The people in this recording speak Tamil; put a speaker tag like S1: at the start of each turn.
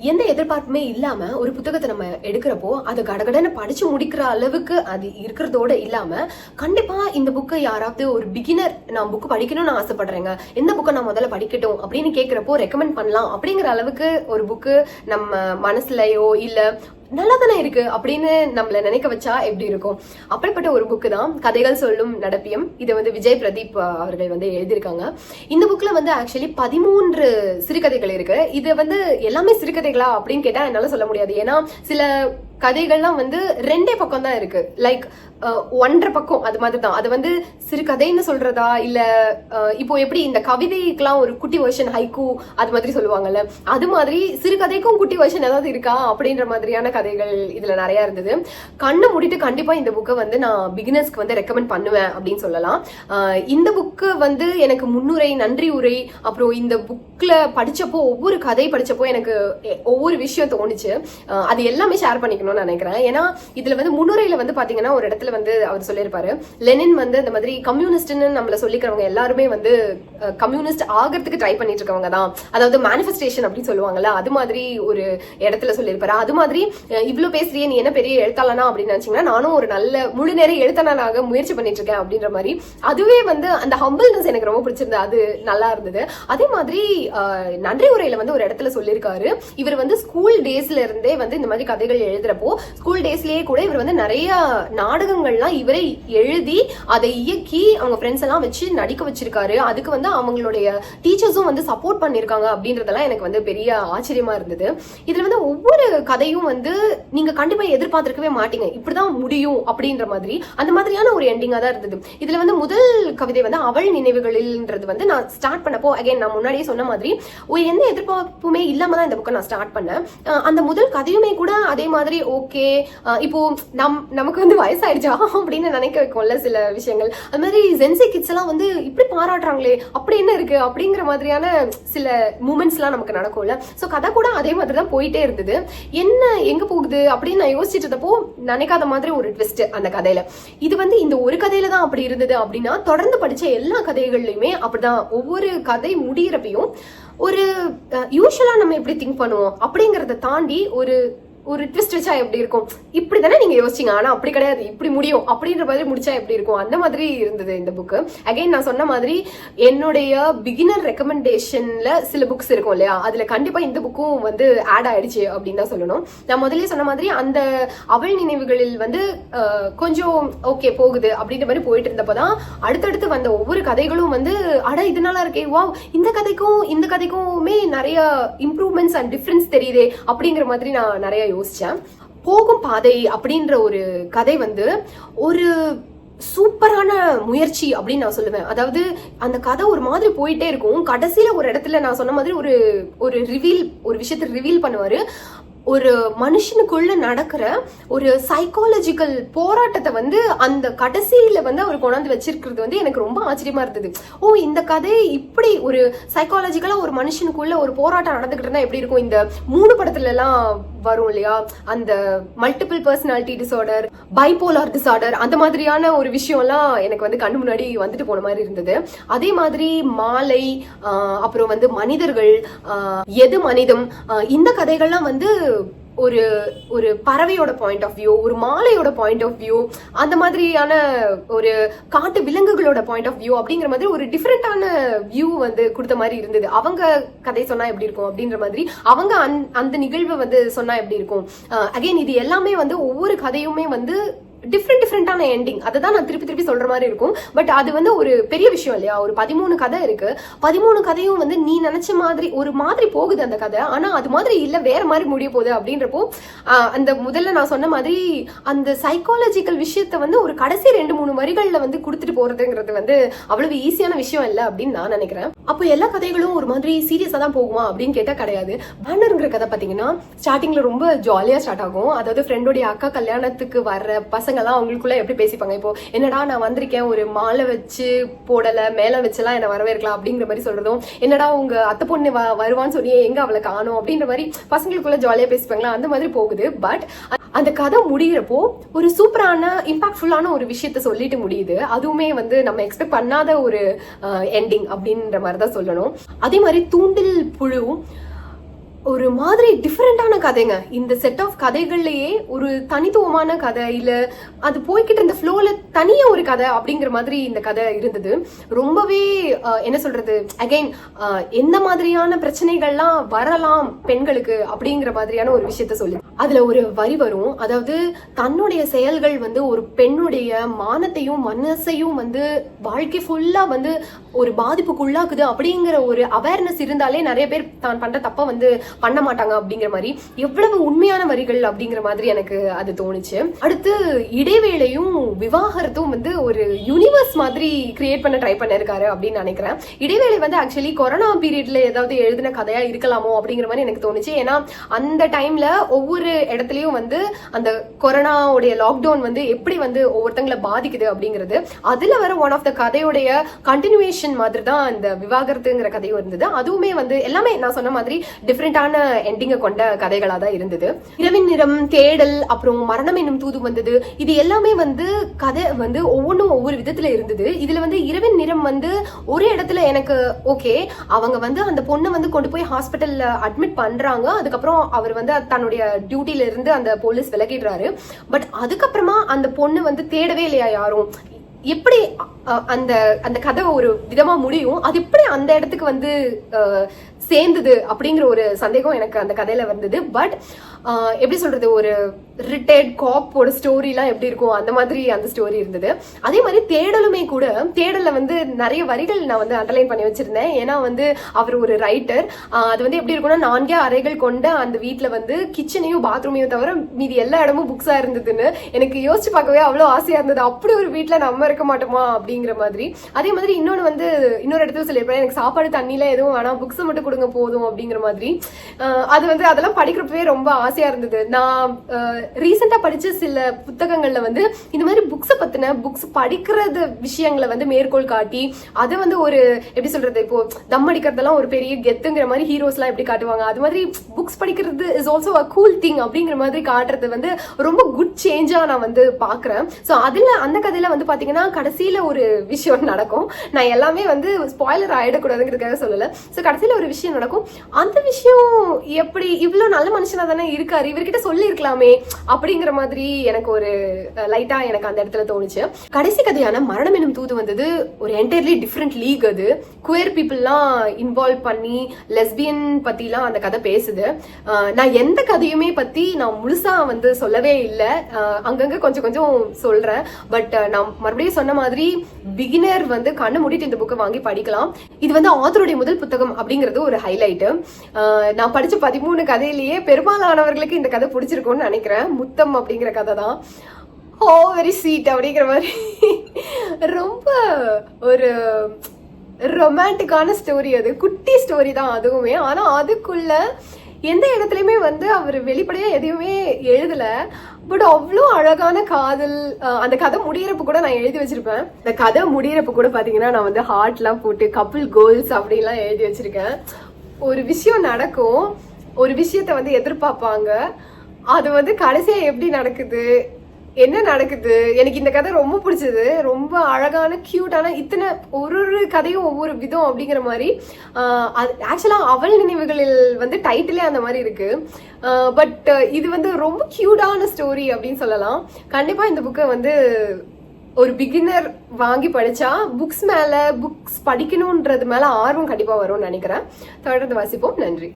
S1: எந்த எதிர்பார்ப்புமே இல்லாம ஒரு புத்தகத்தை நம்ம எடுக்கிறப்போ அதை கடகடன்னு படிச்சு முடிக்கிற அளவுக்கு அது இருக்கிறதோட இல்லாம கண்டிப்பா இந்த புக்கை யாராவது ஒரு பிகினர் நான் புக் படிக்கணும்னு ஆசைப்படுறேங்க. எந்த புக்கை நான் முதல்ல படிக்கட்டும் அப்படின்னு கேட்கிறப்போ ரெக்கமெண்ட் பண்ணலாம் அப்படிங்கிற அளவுக்கு ஒரு புக்கு நம்ம மனசுலயோ இல்ல நல்லா தானே இருக்கு அப்படின்னு நம்மளை நினைக்க வச்சா எப்படி இருக்கும்? அப்படிப்பட்ட ஒரு புக்கு தான் கதைகள் சொல்லும் நடப்பியம். இதை வந்து விஜய் பிரதீப் அவர்கள் வந்து எழுதியிருக்காங்க. இந்த புக்கில் வந்து ஆக்சுவலி பதிமூன்று சிறுகதைகள் இருக்கு. இது வந்து எல்லாமே சிறுகதைகளா அப்படின்னு கேட்டால் என்னால் சொல்ல முடியாது. ஏன்னா சில கதைகள்லாம் வந்து ரெண்டே பக்கம் தான் இருக்கு. லைக் ஒன்றரை பக்கம் அது மாதிரி தான். அது வந்து சிறுகதைன்னு சொல்றதா? இல்ல இப்போ எப்படி இந்த கவிதைக்கெல்லாம் ஒரு குட்டி வருஷன் ஹைக்கு அது மாதிரி சொல்லுவாங்கல்ல? அது மாதிரி சிறுகதைக்கும் குட்டி வெர்ஷன் ஏதாவது இருக்கா? அப்படின்ற மாதிரியான கதைகள் இதுல நிறைய இருந்தது. கண்ணை மூடிட்டு கண்டிப்பா இந்த புக்கை வந்து நான் பிகினர்ஸ்க்கு வந்து ரெக்கமெண்ட் பண்ணுவேன் அப்படின்னு சொல்லலாம். இந்த புக்கு வந்து எனக்கு முன்னுரை நன்றி உரை அப்புறம் இந்த புக்ல படிச்சப்போ ஒவ்வொரு கதை படிச்சப்போ எனக்கு ஒவ்வொரு விஷயம் தோணுச்சு. அது எல்லாமே ஷேர் பண்ணிக்கணும். இருக்கணும்னு நினைக்கிறேன். ஏன்னா இதுல வந்து முன்னுரையில வந்து பாத்தீங்கன்னா ஒரு இடத்துல வந்து அவர் சொல்லியிருப்பாரு. லெனின் வந்து இந்த மாதிரி கம்யூனிஸ்ட்னு நம்மள சொல்லிக்கிறவங்க எல்லாருமே வந்து கம்யூனிஸ்ட் ஆகிறதுக்கு ட்ரை பண்ணிட்டு இருக்கவங்க தான். அதாவது மேனிஃபெஸ்டேஷன் அப்படின்னு சொல்லுவாங்கல்ல அது மாதிரி ஒரு இடத்துல சொல்லியிருப்பாரு. அது மாதிரி இவ்வளவு பேசுறிய பேசுறியே நீ என்ன பெரிய எழுத்தாளனா அப்படின்னு நினைச்சீங்கன்னா நானும் ஒரு நல்ல முழு நேர எழுத்தாளனாக முயற்சி பண்ணிட்டு இருக்கேன் அப்படின்ற மாதிரி. அதுவே வந்து அந்த ஹம்பிள்னஸ் எனக்கு ரொம்ப பிடிச்சிருந்தது. அது நல்லா இருந்தது. அதே மாதிரி நன்றி உரையில வந்து ஒரு இடத்துல சொல்லியிருக்காரு. இவர் வந்து ஸ்கூல் டேஸ்ல இருந்தே வந்து இந்த மாதிரி கதைகள் எழுதுறப்ப ஸ்கூல் டேஸ்லயே கூட இவர் வந்து நிறைய நாடகங்கள்லாம் இவரே எழுதி அதை இயக்கி அவங்க ஃப்ரெண்ட்ஸ் எல்லாம் வச்சு நடிக்க வச்சிருக்காரு. அதுக்கு வந்து அவங்களுடைய டீச்சர்ஸும் வந்து சப்போர்ட் பண்ணிருக்காங்க அப்படின்றதெல்லாம் எனக்கு வந்து பெரிய ஆச்சரியமா இருந்தது. இதுல வந்து ஒவ்வொரு கதையும் வந்து நீங்க கண்டிப்பா எதிர்பார்த்திருக்கவே மாட்டீங்க. இப்படிதான் முடியும் அப்படின்ற மாதிரி அந்த மாதிரியான ஒரு எண்டிங்கா தான் இருந்தது. இதுல வந்து முதல் கவிதை வந்து அவள் நினைவுகளில்ன்றது வந்து நான் ஸ்டார்ட் பண்ணப்போ அகைன் நான் முன்னாடியே சொன்ன மாதிரி ஒரு எந்த எதிர்பார்ப்புமே இல்லாம தான் இந்த புக்கை நான் ஸ்டார்ட் பண்ணேன். அந்த முதல் கதையுமே கூட அதே மாதிரி ஓகே uh, இப்போ நம் நமக்கு வந்து வயசாயிடுச்சா அப்படின்னு நினைக்க வைக்கும்ல சில விஷயங்கள். அது மாதிரி ஜென்சி கிட்ஸ் எல்லாம் வந்து இப்படி பாராட்டுறாங்களே அப்படி என்ன இருக்கு? அப்படிங்கிற மாதிரியான சில மூமெண்ட்ஸ்லாம் நமக்கு நடக்கும்ல. ஸோ கதை கூட அதே மாதிரி தான் போயிட்டே இருந்தது. என்ன எங்க போகுது? அப்படின்னு நான் யோசிச்சுட்டு இருந்தப்போ நினைக்காத மாதிரி ஒரு ட்விஸ்ட் அந்த கதையில. இது வந்து இந்த ஒரு கதையில தான் அப்படி இருந்தது அப்படின்னா தொடர்ந்து படிச்ச எல்லா கதைகள்லையுமே அப்படிதான். ஒவ்வொரு கதை முடியிறப்பையும் ஒரு யூஸ்வலாக நம்ம எப்படி திங்க் பண்ணுவோம் அப்படிங்கிறத தாண்டி ஒரு ஒரு ட்விஸ்ட் வச்சா எப்படி இருக்கும்? இப்படி தானே நீங்க யோசிச்சீங்க. ஆனா அப்படி கிடையாது. இப்படி முடியும். அப்படின்ற மாதிரி முடிச்சா எப்படி இருக்கும்? அந்த மாதிரி இருந்தது இந்த புக்கு அகைன் நான் சொன்ன மாதிரி என்னுடைய பிகினர் ரெக்கமெண்டேஷன்ல சில புக்ஸ் இருக்கும் இல்லையா? அதுல கண்டிப்பா இந்த புக்கும் வந்து ஆட் ஆயிடுச்சு அப்படின்னு தான் சொல்லணும். நான் முதலே சொன்ன மாதிரி அந்த அவள் நினைவுகளில் வந்து கொஞ்சம் ஓகே போகுது அப்படின்ற மாதிரி போயிட்டு இருந்தப்பதான் அடுத்தடுத்து வந்த ஒவ்வொரு கதைகளும் வந்து அட இது நல்லா இருக்கே. வா இந்த கதைக்கும் இந்த கதைக்குமே நிறைய இம்ப்ரூவ்மெண்ட்ஸ் அண்ட் டிஃப்ரென்ஸ் தெரியுதே அப்படிங்கிற மாதிரி நான் நிறைய யோசித்தேன் போகும் பாதை அப்படின்ற ஒரு கதை வந்து ஒரு சூப்பரான முயற்சி அப்படின்னு நான் சொல்லுவேன். அதாவது அந்த கதை ஒரு மாதிரி போயிட்டே இருக்கும். கடைசியில் ஒரு இடத்துல நான் சொன்ன மாதிரி ஒரு ஒரு ரிவீல் ஒரு விஷயத்தை ரிவீல் பண்ணுவார். ஒரு மனுஷனுக்குள்ள நடக்கிற ஒரு சைக்காலஜிக்கல் போராட்டத்தை வந்து அந்த கடைசியில வந்து அவர் கொண்டாந்து வச்சிருக்கிறது வந்து எனக்கு ரொம்ப ஆச்சரியமா இருந்தது. ஓ இந்த கதை இப்படி ஒரு சைக்காலஜிக்கலா ஒரு மனுஷனுக்குள்ள ஒரு போராட்டம் நடந்துகிட்டு இருந்தா எப்படி இருக்கும்? இந்த மூணு படத்துல எல்லாம் வரும் இல்லையா? அந்த multiple personality disorder bipolar disorder அந்த மாதிரியான ஒரு விஷயம்லாம் எனக்கு வந்து கண்ணு முன்னாடி வந்துட்டு போன மாதிரி இருந்தது. அதே மாதிரி மாலை அப்புறம் வந்து மனிதர்கள் எது மனிதம் இந்த கதைகள்லாம் வந்து ஒரு ஒரு பறவையோட பாயிண்ட் ஆஃப் வியூ ஒரு மாலையோட பாயிண்ட் ஆஃப் வியூ அந்த மாதிரியான ஒரு காட்டு விலங்குகளோட பாயிண்ட் ஆஃப் வியூ அப்படிங்கிற மாதிரி ஒரு டிஃப்ரெண்டான வியூ வந்து கொடுத்த மாதிரி இருந்தது. அவங்க கதை சொன்னா எப்படி இருக்கும் அப்படின்ற மாதிரி அவங்க அந்த- அந்த நிகழ்வை வந்து சொன்னா எப்படி இருக்கும்? அகைன் இது எல்லாமே வந்து ஒவ்வொரு கதையுமே வந்து டிஃப்ரெண்ட் டிஃப்ரெண்டான எண்டிங் அதை தான் நான் திருப்பி திருப்பி சொல்ற மாதிரி இருக்கும். பட் அது வந்து ஒரு பெரிய விஷயம் இல்லையா? ஒரு பதிமூணு கதை இருக்கு. பதிமூணு கதையும் வந்து நீ நினைச்ச மாதிரி ஒரு மாதிரி போகுது அந்த கதை. ஆனா அது மாதிரி இல்ல வேற மாதிரி முடிய போகுது அப்படின்றப்போ அந்த முதல்ல நான் சொன்ன மாதிரி அந்த சைக்காலஜிக்கல் விஷயத்த வந்து ஒரு கடைசி ரெண்டு மூணு வரிகள்ல வந்து கொடுத்துட்டு போறதுங்கிறது வந்து அவ்வளவு ஈஸியான விஷயம் இல்ல அப்படின்னு நான் நினைக்கிறேன். அப்போ எல்லா கதைகளும் ஒரு மாதிரி சீரியஸா தான் போகுமா அப்படின்னு கேட்டா கிடையாது. பேனருங்கிற கதை பாத்தீங்கன்னா ஸ்டார்டிங்ல ரொம்ப ஜாலியா ஸ்டார்ட் ஆகும். அதாவது ஃப்ரெண்டோடைய அக்கா கல்யாணத்துக்கு வர்ற பசங்கள்லாம் அவங்களுக்குள்ள எப்படி பேசிப்பாங்க? இப்போ என்னடா நான் வந்திருக்கேன் ஒரு மாலை வச்சு போடல மேல வச்செல்லாம் என்ன வரவேற்கலாம் அப்படிங்கிற மாதிரி சொல்றதும் என்னடா உங்க அத்தை பொண்ணு வ- வருவான்னு சொல்லி எங்க அவளை காணும் அப்படின்ற மாதிரி பசங்களுக்குள்ள ஜாலியா பேசிப்பாங்களா? அந்த மாதிரி போகுது. பட் அந்த கதை முடிகிறப்போ ஒரு சூப்பரான இம்பாக்ட்ஃபுல்லான ஒரு விஷயத்த சொல்லிட்டு முடியுது. அதுவுமே வந்து நம்ம எக்ஸ்பெக்ட் பண்ணாத ஒரு எண்டிங் அப்படின்ற மாதிரி தான் சொல்லணும். அதே மாதிரி தூண்டில் புழு ஒரு மாதிரி டிஃப்ரெண்டான கதைங்க. இந்த செட் ஆஃப் கதைகள்லையே ஒரு தனித்துவமான கதை இல்லை அது போய்கிட்டு இந்த ஃப்ளோவில் தனியாக ஒரு கதை அப்படிங்கிற மாதிரி இந்த கதை இருந்தது. ரொம்பவே என்ன சொல்கிறது அகைன் எந்த மாதிரியான பிரச்சனைகள்லாம் வரலாம் பெண்களுக்கு அப்படிங்கிற மாதிரியான ஒரு விஷயத்த சொல்லி. அதில் ஒரு வரி வரும். அதாவது தன்னுடைய செயல்கள் வந்து ஒரு பெண்ணுடைய மானத்தையும் மனசையும் வந்து வாழ்க்கை ஃபுல்லாக வந்து ஒரு பாதிப்புக்குள்ளாக்குது அப்படிங்கிற ஒரு அவேர்னஸ் இருந்தாலே நிறைய பேர் தான் பண்ணுற தப்பை வந்து பண்ண மாட்டாங்க அப்படிங்கிற மாதிரி எவ்வளவு உண்மையான வரிகள் அப்படிங்கிற மாதிரி எனக்கு அது தோணுச்சு. அடுத்து இடைவேளையும் விவாகரத்தும் வந்து ஒரு யூனிவர்ஸ் மாதிரி கிரியேட் பண்ண ட்ரை பண்ணிருக்காரு அப்படின்னு நினைக்கிறேன். இடைவேளை வந்து ஆக்சுவலி கொரோனா பீரியட்ல ஏதாவது எழுதின கதையா இருக்கலாமோ அப்படிங்கிற மாதிரி எனக்கு தோணுச்சு. ஏன்னா அந்த டைம்ல ஒவ்வொரு இடத்துலயும் வந்து அந்த கொரோனாவுடைய லாக்டவுன் வந்து எப்படி வந்து ஒவ்வொருத்தங்களை பாதிக்குது அப்படிங்கிறது அதுல வர ஒன் ஆஃப் த கதையுடைய கண்டினியூவேஷன் மாதிரி தான் இந்த விவாகரத்துங்கிற கதையும் இருந்தது. அதுவுமே வந்து எல்லாமே நான் சொன்ன மாதிரி டிஃப்ரெண்டான எண்டிங்கை கொண்ட கதைகளாக தான் இருந்தது. இரவின் நிறம் தேடல் அப்புறம் மரணம் என்னும் தூது வந்தது. இது எல்லாமே வந்து கதை வந்து ஒவ்வொன்றும் ஒவ்வொரு விதத்தில் இருந்தது. இதில் வந்து இரவின் நிறம் வந்து ஒரு இடத்துல எனக்கு ஓகே அவங்க வந்து அந்த பொண்ணை வந்து கொண்டு போய் ஹாஸ்பிட்டலில் அட்மிட் பண்ணுறாங்க அதுக்கப்புறம் அவர் வந்து தன்னுடைய டியூட்டியிலிருந்து அந்த போலீஸ் விலகிடுறாரு. பட் அதுக்கப்புறமா அந்த பொண்ணு வந்து தேடவே இல்லையா யாரும்? எப்படி அந்த அந்த கதை ஒரு விதமா முடியும்? அது எப்படி அந்த இடத்துக்கு வந்து சேர்ந்தது அப்படிங்கிற ஒரு சந்தேகம் எனக்கு அந்த கதையில வந்தது. பட் எப்படி சொல்றது ஒரு ரிட்டையர்ட் காப்போட ஸ்டோரிலாம் எப்படி இருக்கும் அந்த மாதிரி அந்த ஸ்டோரி இருந்தது. அதே மாதிரி தேடலுமே கூட தேடலில் வந்து நிறைய வரிகள் நான் வந்து அண்டர்லைன் பண்ணி வச்சிருந்தேன். ஏன்னா வந்து அவர் ஒரு ரைட்டர் அது வந்து எப்படி இருக்கும்னா நான்கே அறைகள் கொண்ட அந்த வீட்டில் வந்து கிச்சனையும் பாத்ரூமையும் தவிர மீதி எல்லா இடமும் புக்ஸா இருந்ததுன்னு எனக்கு யோசிச்சு பார்க்கவே அவ்வளோ ஆசையா இருந்தது. அப்படி ஒரு வீட்டில் நம்ம இருக்க மாட்டோமா அப்படிங்கிற மாதிரி. அதே மாதிரி இன்னொன்று வந்து இன்னொரு இடத்துல சொல்லியிருப்பேன் எனக்கு சாப்பாடு தண்ணியெல்லாம் எதுவும் வேணாம் புக்ஸ் மட்டும் கொடுங்க போதும் அப்படிங்கிற மாதிரி. அது வந்து அதெல்லாம் படிக்கிறப்பவே ரொம்ப ஆசையா இருந்தது. நான் ரீசெண்டா படிச்ச சில புத்தகங்கள்ல வந்து இந்த மாதிரி புக்ஸை பத்தின புக்ஸ் படிக்கிறது விஷயங்களை வந்து மேற்கோள் காட்டி அதை வந்து ஒரு எப்படி சொல்றது இப்போ தம் அடிக்கிறதெல்லாம் ஒரு பெரிய கெத்துங்கிற மாதிரி ஹீரோஸ்லாம் எப்படி காட்டுவாங்க? அது மாதிரி புக்ஸ் படிக்கிறது is also a cool thing அப்படிங்கிற மாதிரி காட்டுறது வந்து ரொம்ப குட் சேஞ்சா நான் வந்து பாக்குறேன். ஸோ அதுல அந்த கதையில வந்து பாத்தீங்கன்னா கடைசியில ஒரு விஷயம் நடக்கும். நான் எல்லாமே வந்து ஸ்பாய்லர் ஆயிடக்கூடாதுங்கிறதுக்காக சொல்லல. ஸோ கடைசியில ஒரு விஷயம் நடக்கும். அந்த விஷயம் எப்படி இவ்வளோ நல்ல மனுஷனா தானே இருக்காரு? இவர்கிட்ட சொல்லியிருக்கலாமே அப்படிங்கிற மாதிரி எனக்கு ஒரு லைட்டா எனக்கு அந்த இடத்துல தோணுச்சு. கடைசி கதையான மரணம் எனும் தூது வந்தது ஒரு என்டையர்லி டிஃப்ரெண்ட் லீக் அது. குயர் பீப்புளெலாம் இன்வால்வ் பண்ணி லெஸ்பியன் பத்திலாம் அந்த கதை பேசுது. நான் எந்த கதையுமே பத்தி நான் முழுசா வந்து சொல்லவே இல்லை. அங்கங்க கொஞ்சம் கொஞ்சம் சொல்றேன். பட் நான் மறுபடியும் சொன்ன மாதிரி பிகினர் வந்து கண்ணு மூடிட்டு இந்த புக்கை வாங்கி படிக்கலாம். இது வந்து ஆத்தருடைய முதல் புத்தகம் அப்படிங்கிறது ஒரு ஹைலைட்டு நான் படித்த பதிமூணு கதையிலேயே பெரும்பாலானவர்களுக்கு இந்த கதை பிடிச்சிருக்கும்னு நினைக்கிறேன். முத்தம் அப்படிங்கிற கதை தான். ஓ வெரி ஸ்வீட் அப்படிங்கிற மாதிரி. ரொம்ப ஒரு ரொமான்டிக்கான ஸ்டோரி அது. குட்டி ஸ்டோரி தான் அதுவுமே. ஆனால் அதுக்குள்ள எந்த இடத்துலையுமே வந்து அவர் வெளிப்படையாக எதையுமே எழுதலை. பட் அவ்வளோ அழகான காதல் அந்த கதை முடியிறப்ப கூட நான் எழுதி வச்சிருப்பேன். இந்த கதை முடியிறப்ப கூட பார்த்தீங்கன்னா நான் வந்து ஹார்ட்லாம் போட்டு கப்புள் கோல்ஸ் அப்படின்லாம் எழுதி வச்சிருக்கேன். ஒரு விஷயம் நடக்கும் ஒரு விஷயத்த வந்து எதிர்பார்ப்பாங்க. அது வந்து கடைசியாக எப்படி நடக்குது? என்ன நடக்குது? எனக்கு இந்த கதை ரொம்ப பிடிச்சது. ரொம்ப அழகான க்யூட்டான இத்தனை ஒரு ஒரு கதையும் ஒவ்வொரு விதம் அப்படிங்கிற மாதிரி அது ஆக்சுவலாக அவள் நினைவுகளில் வந்து டைட்டிலே அந்த மாதிரி இருக்கு. பட் இது வந்து ரொம்ப க்யூட்டான ஸ்டோரி அப்படின்னு சொல்லலாம். கண்டிப்பாக இந்த புக்கை வந்து ஒரு பிகினர் வாங்கி படிச்சா புக்ஸ் மேல புக்ஸ் படிக்கணுன்றது மேல ஆர்வம் கண்டிப்பா வரும்னு நினைக்கிறேன். தொடர்ந்து வாசிப்போம். நன்றி.